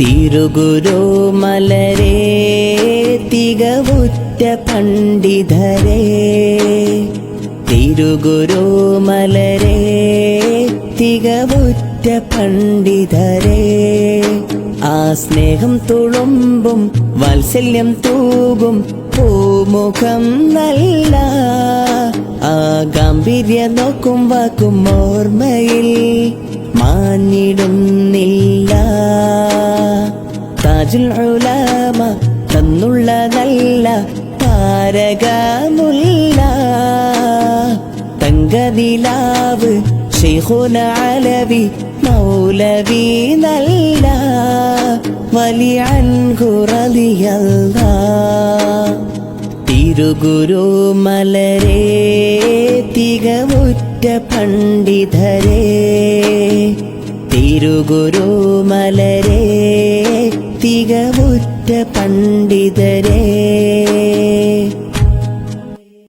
തിരുഗുരു മലരേ തികവുറ്റ പണ്ഡിതരേ. തിരുഗുരു മലരേ തികവുറ്റ പണ്ഡിതരേ. ആ സ്നേഹം തുളുമ്പും വാത്സല്യം തൂകും പൂമുഖം നല്ല. ആ ഗാംഭീര്യ നോക്കും വാക്കും ഓർമ്മയിൽ മാഞ്ഞിടുന്നില്ല താജുൽ ഉലാമ തന്നുള്ള നല്ല താരകമുല്ല. തങ്കനിലാവ് ഷെയ്ഖുന അലവി മൗലവി നല്ല വലിയ അൻകുറലിയല്ല തിരുഗുരു മലരേ തികവുറ്റ പണ്ഡിതരേ. തിരുഗുരു മലരേ തികവുറ്റ പണ്ഡിതരേ